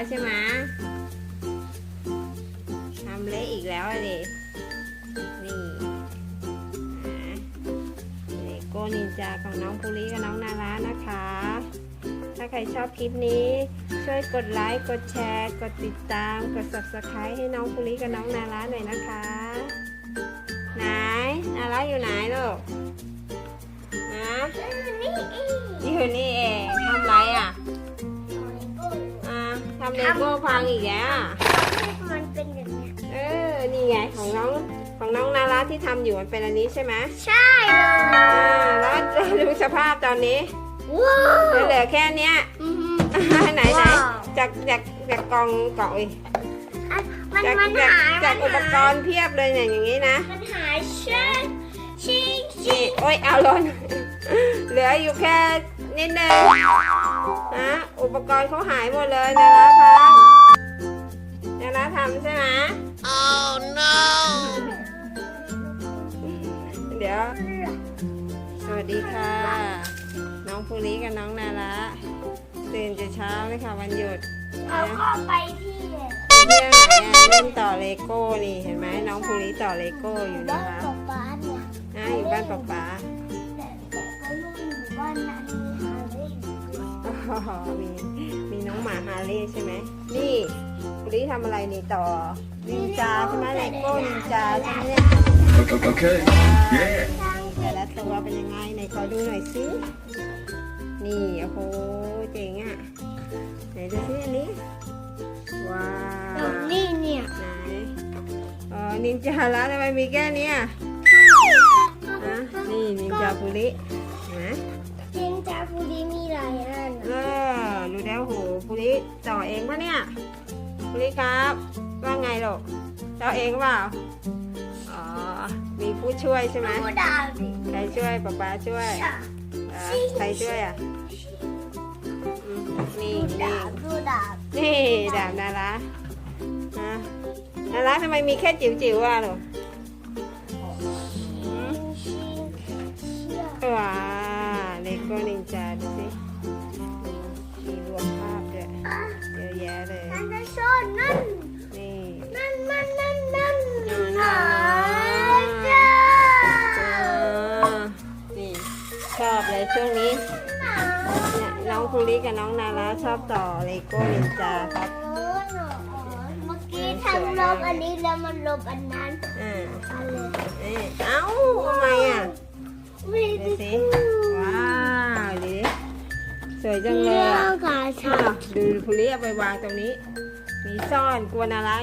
แล้วใช่ไหมทำเละอีกแล้วอะดินี่นะเลโก้นินจาของน้องภูริกับน้องนารานะคะ ถ้าใครชอบคลิปนี้ ช่วยกดไลค์ กดแชร์ กดติดตาม กด subscribe ให้น้องภูริกับน้องนาราหน่อยนะคะ ไหน นาราอยู่ไหนลูกนะอยู่นี่เองำเลโก้พังอีกแล้วอะมันเป็นอย่างนี้ยเออ นี่ไงของน้องของน้องนาราที่ทำอยู่มันเป็นอันนี้ใช่ไหมใช่เลยอ่าแล้วดูสภาพตอนนี้ว้าวเหลือแค่เนี้ย อือหือ ไหนไหนว้าว จากจากจากกล่องกล่องอีกอะมันจากมันจากหายจากมันอุปกหายรณ์เพียบเลยเนี่ยอย่างนี้นะมันหายชิงชิงชินี่งโอ้ยเอาหล่น เหลืออยู่แค่นิดนึง นะ อุปกรณ์เขาหายหมดเลยนะนะครับนะนะทำใช่ไหม oh no เดี๋ยว สวัสดีค่ะ น้องภูริกับน้องนาระตื่นแต่เช้าเลยค่ะวันหยุดเรานะก็ไปที่เรื่องไหนอะเล่นต่อเลโก้นี่เห็นไหมน้องภูริต่อเลโก้อยู่บ้านะนคะกับบ้านเนี่ย นะอยู่บ้านป๊าป๊า มีมีน้องหมาฮาร์เลย์ใช่ไหมนี่ภูริทำอะไรนี่ต่อนินจาใช่ไหมเลโก้นินจาใช่ไหมเนี่ยแต่ละตัวเป็นยังไงไหนขอดูหน่อยสินี่โอ้โหเจ๋งอะไหนดูสิอันนี้ว้าวนี่เนี่ยไหนอ๋อนินจาแล้วทำไมมีแค่เนี้ยนะนี่นินจาภูรินะจินจาฟูดีมีหลายอัน แล้วโหภูริต่อเองปะเนี่ยภูริครับ ว่าไงหลูกต่อเองเปล่าอ๋อมีผู้ช่วยใช่ไหมใครช่วยป๊าป๊าช่วยใครช่วยอะนี่นี่นี่ดาบนาระฮะนาระทำไมมีแค่จิ๋วจิ๋วอะหนูอืมชิงเชี่ยว้าเลโก้นินจาดูสิ ซ่อนนั่น นี่ นั่นนั่นนั่นนั่นหาจ้านี่ ชอบเลยช่วงนี้เนี่ยน้องภูริกับน้องนาระชอบต่อเลโก้นินจาครับเมื่อกี้ทำลบอันนี้แล้วมันลบอันนั้นอ่าเอ้ยเอ้าทำไมอะดูสิว้าวดูดิสวยจังเลยอะดูภูริเอาไปวางตรงนี้ มีซ่อนกลัวนาระ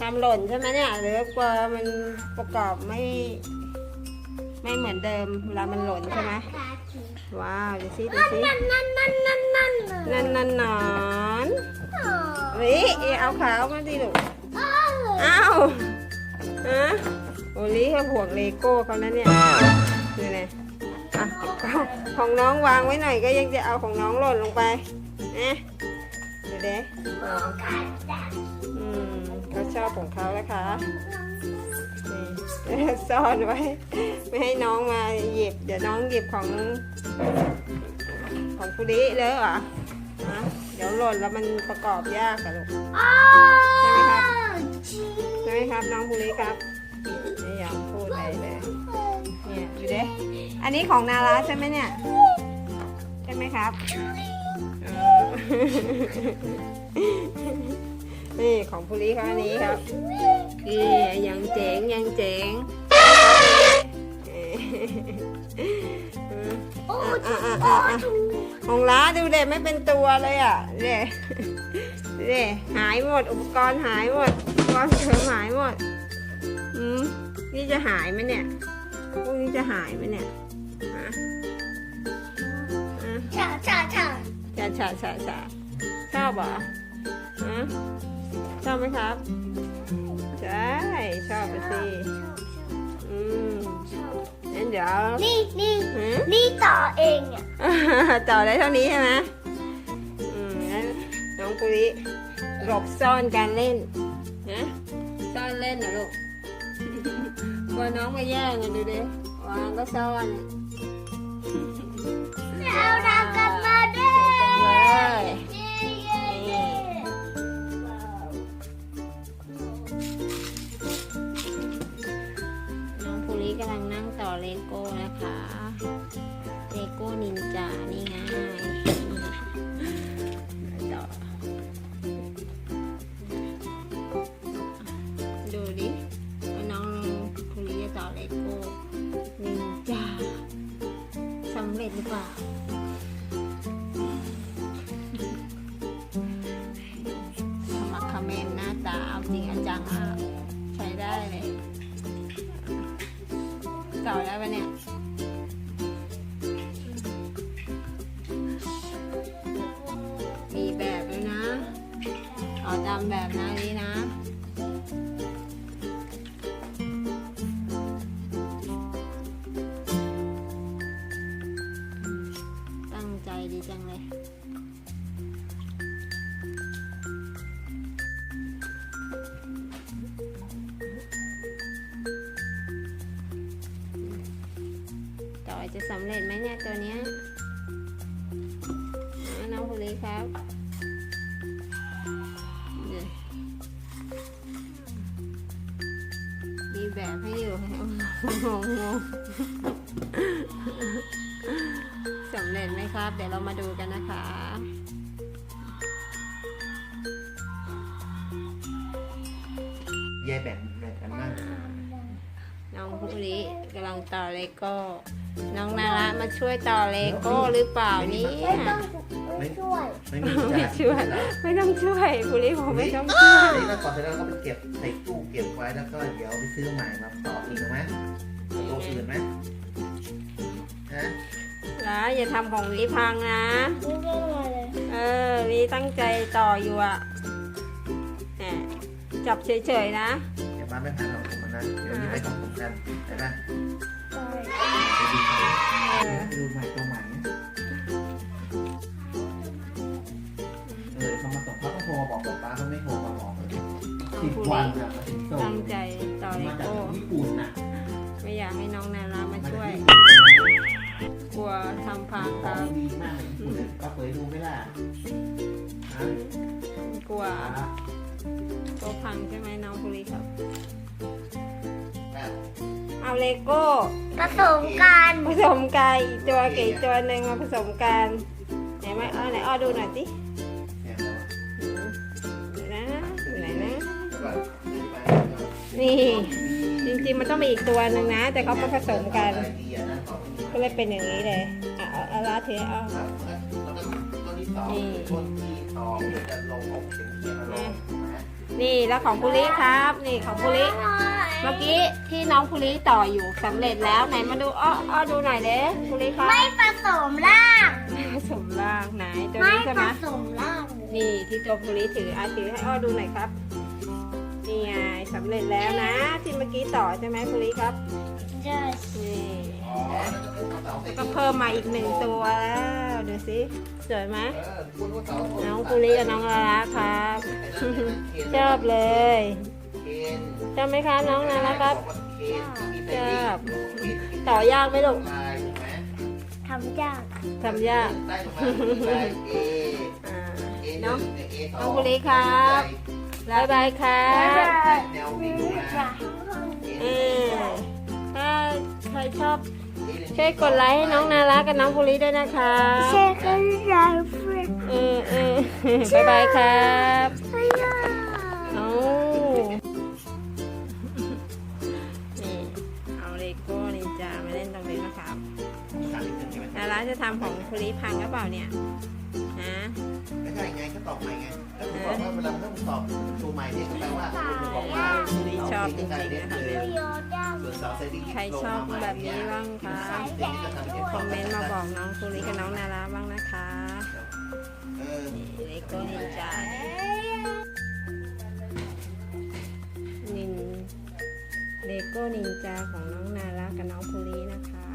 ทำทำหล่นใช่ไหมเนี่ยหรือกลัวมันประกอบไม่ ไม่เหมือนเดิมเวลามันหล่นใช่ไหมว้าวดูสิดูสินั่นนั่นนั่นนั่นนั่นนั่นนั่นนอนเฮ้ยเอาขาวมาดิลูกอ้าวฮะโอลิเขาห่วงเลโก้เขานะเนี่ยนี่ไงอะของน้องวางไว้หน่อยก็ยังจะเอาของน้องหล่นลงไปนะ เด้อืมเขาชอบของเขาแล้วค่ะนี่ซ่อนไว้ ไม่ให้น้องมาหยิบ เดี๋ยวน้องหยิบของ ของคุริเลยเหรอฮะเดี๋ยวหล่นแล้วมันประกอบยากอะลูกใช่ไหมครับใช่ไหมครับน้องภูริครับไม่อยอมพูดอะไรเลยเนี่ยดูเด้อันนี้ของนาราใช่ไหมเนี่ย ใช่ไหมครับ นี่ของภูริเขาอันนี้ครับนี่ยังเจ๋งยังเจ๋งเอ่ออะอะอะอะของร้าดูเด็ไม่เป็นตัวเลยอะเด็เด็หายหมดอุปกรณ์หายหมดอุปกรณ์เสริมหายหมดอืมนี่จะหายไหมเนี่ยพวกนี้จะหายไหมเนี่ยฮะฮะชาชาชา ชาชาชาชาชอบเหรอฮะชอบไหมครับ ใช่ ชอบไปสิอืมงั้นเดี๋ยวนี่นี่หืมนี่ต่อเองอะต่อได้เท่านี้ใช่ไหมอืมงั้นน้องปุริหลบซ่อนการเล่นนะซ่อนเล่นนะลูกกลัวน้องมาแย่งกันดูดิวางก็ซ่อนเอา ลโก้นินจาสำเร็จหรือเปล่าสมัครคอมเมนต์หน้าตาเอาจริงอาจังอะใช้ได้เลยต่อแล้วปะเนี่ยมีแบบด้วยนะ ขอตามแบบนะนี่นะ จะสำเร็จไหมเนี่ยตัวเนี้ยน้องคุลีครับมีแบบให้อยู่งงงงสำเร็จไหมครับ เดี๋ยวเรามาดูกันนะคะ องคุลีกำลังต่อเลโก้ น้องนาระมาช่วยต่อเลโก้หรือเปล่าเนี่ยไม่ต้องไม่ช่วยไม่มีไม่ช่วยเหรอไม่ต้องช่วยคุลีบอกไม่ต้องช่วยนี่ก็ต่อเสร็จแล้วก็ไปเก็บใส่ตู้เก็บไว้แล้วก็เดี๋ยวไปซื้อใหม่มาต่ออีกไหมตัวอื่นไหมฮะแล้วอย่าทำของลีพังนะไม่ได้มาเลยเออลีตั้งใจต่ออยู่อะแหมจับเฉยๆนะ เดี๋ยวบ้านไม่พันหรอก ผมนะเดี๋ยวนี้ไม่ต้องสำคัญใช่ไหมใช่ไปดูใหม่เออไปดูใหม่ตัวใหม่นะเออเขามาส่งเขาก็โทรมาบอกป้าเขาไม่โทรมาบอกเลยน้องสิบคุวัลีนอะมาถึงส่งตั้งใจต่อเลมาจากโก้ญี่ปุ่นน่ะไม่อยากให้น้องนารามามาจากช่วยญี่ปุ่นเลยนะกลัวทำพังขคอรังบดีมากเลยญี่ปุ่นเลยก็เคยดูไหมล่ะฮะกลัวอะตัวพังใช่ไหมน้องคุลีครับแบบ เอาเลโก้ผสมกันผสมกันอีกตัวกับอีกตัวหนึ่งมาผสมกันไหนไหมเอาไหนอ้อดูหน่อยสิเนี่ยเราอยู่นะอยู่ไหนนะแบบนี่ จริงๆมันต้องมีอีกตัวหนึ่งนะ แต่เขามาผสมกันดีอะนะของก็เลยเป็นอย่างนี้เลยอะเอาเอาละเทเอาครับแล้วก็ตัวที่สองตัวที่สองเนี่ นะนี่แล้วของภูริครับ นี่ของภูริเมื่อกี้ที่น้องภูริต่ออยู่สำเร็จแล้วไหนมาดูอ้ออ้อดูหน่อยเด้ภูริครับไม่ผสมร่างผสมร่างไหนตัวไม่นี้ใช่ผไหมสมร่างนี่ที่ตัวภูริถืออาถือให้อ้อดูหน่อยครับนี่ไงสำเร็จแล้วนะ ที่เมื่อกี้ต่อใช่ไหมภูริครับ ใช่นี่อ๋อแล้วก็เป็นเสาก็เพิ่มมาอีกหนึ่งตัวแล้วดูสิสวยไหมเออคุณว่าเสาน้องภูริกับน้องลาลาครับ ชอบเลยเคนชอบไหมคะน้องนาราครับชอบต่อยากไหมลูกลายถูกไหมทำยากทำยากได้ถูกไหมได้เออ่าเอน้องเอสน้องภูริครับบายบายครับแนววิ่งมาเออ ถ้าใครชอบช่วยกดไลค์ให้น้องนารากับน้องภูริด้วยนะคะเช่กันยายเพื่อนเออเออบายบายครับไม่ยากเอานี่เอาเลโก้นินจามาเล่นตรงนี้นะครับนา ราจะทำของภูริพังหรือเปล่าเนี่ยฮะไม่ใช่ไงก็ตอบใหม่ไงแล้วคุณบอกว่าเวลาต้องตอบตัวใหม่เนี่ยก็แปลว่าคุณบอกว่าภูริชอบจริงๆนะคะไม่ยอมยากส่วนเสาเซดีใครชอบแบบนี้บ้างคะคอมเมนต์มาบอกน้องภูริกับน้องนาราบ้างนะคะเออนี่เลโก้นินจานินเลโก้นินจาของน้องนารากับน้องภูรินะคะ